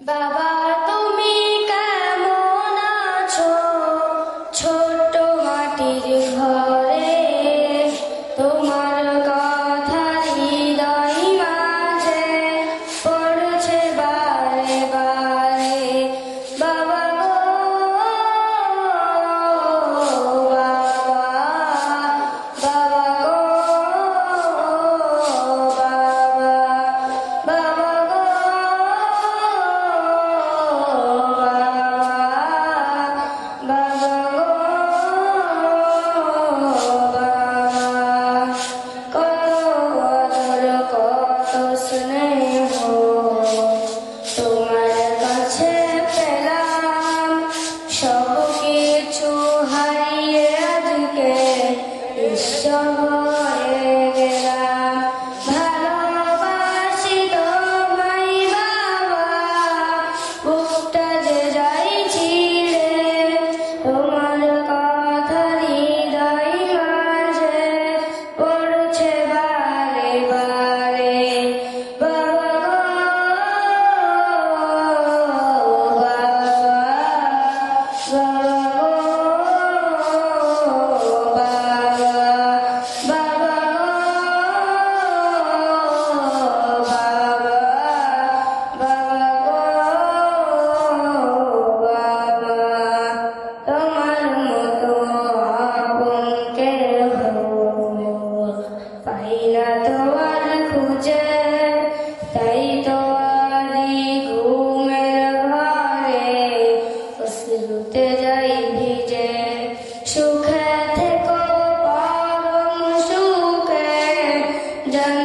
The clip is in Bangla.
Baba হৃদয় ভিজে সুখে থেকো পরম সুখে। জন